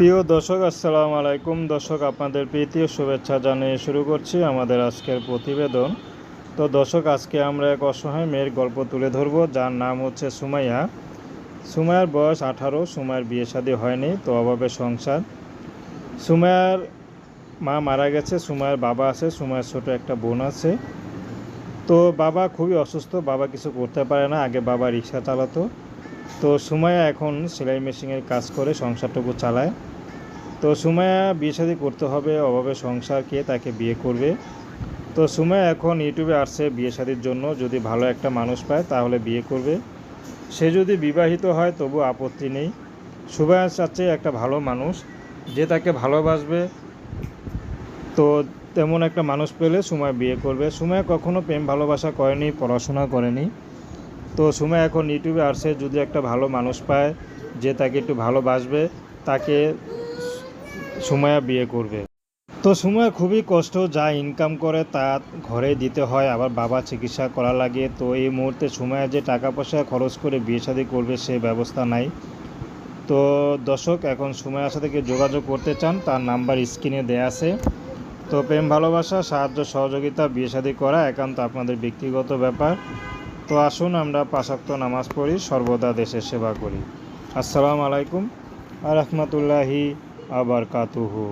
প্রিয় দর্শক, আসসালামু আলাইকুম। দর্শক, আপনাদের প্রীতি ও শুভেচ্ছা জানিয়ে শুরু করছি আমাদের আজকের প্রতিবেদন। তো দর্শক, আজকে আমরা এক অসহায় মেয়ের গল্প তুলে ধরবো। যার নাম হচ্ছে সুমাইয়া। সুমাইয়ার বয়স আঠারো, সুমাইয়ার বিয়ে শাদী হয়নি, তো অভাবে সংসার। সুমায়ার মা মারা গেছে, সুমাইয়ার বাবা আছে, সুমাইয়ার ছোট একটা বোন আছে। তো বাবা খুবই অসুস্থ, বাবা কিছু করতে পারে না, আগে বাবা রিক্সা চালাতো। তো সুমাইয়া এখন সেলাই মেশিনের কাজ করে সংসারটুকু চালায়। তো সুমাইয়া বিয়ে শাদী করতে হবে, অভাবে সংসার কে তাকে বিয়ে করবে? তো সুমাইয়া এখন ইউটিউবে আসছে বিয়ে শাদীর জন্য, যদি ভালো একটা মানুষ পায় তাহলে বিয়ে করবে। সে যদি বিবাহিত হয় তবু আপত্তি নেই। সুমাইয়া চাচ্ছে একটা ভালো মানুষ, যে তাকে ভালোবাসবে, তো তেমন একটা মানুষ পেলে সুমাইয়া বিয়ে করবে। সুমাইয়া কখনো প্রেম ভালোবাসা করেনি, পড়াশোনা করেনি। তো সুমাইয়া এখন ইউটিউবে আসছে যদি একটা ভালো মানুষ পায়, যে তাকে একটু ভালোবাসবে, তাকে সুমাইয়া বিয়ে করবে। তো সুমাইয়া খুবই কষ্ট, যা ইনকাম করে তা ঘরে দিতে হয়, আবার বাবা চিকিৎসা করা লাগে। তো এই মুহূর্তে সুমাইয়া যে টাকা পয়সা খরচ করে বিয়ে শাদী করবে, সে ব্যবস্থা নাই। তো দর্শক, এখন সুমাইয়ার সাথে যোগাযোগ করতে চান, তার নাম্বার স্ক্রিনে দেয়া আছে। তো প্রেম ভালোবাসা, সাহায্য, সহযোগিতা, বিয়ে শাদী করা একান্ত আপনাদের ব্যক্তিগত ব্যাপার। তো আসুন আমরা পাশাক্ত নামাজ পড়ি, সর্বদা দেশের সেবা করি। আসসালামু আলাইকুম আ রহমতুল্লাহি আবার কাতুহু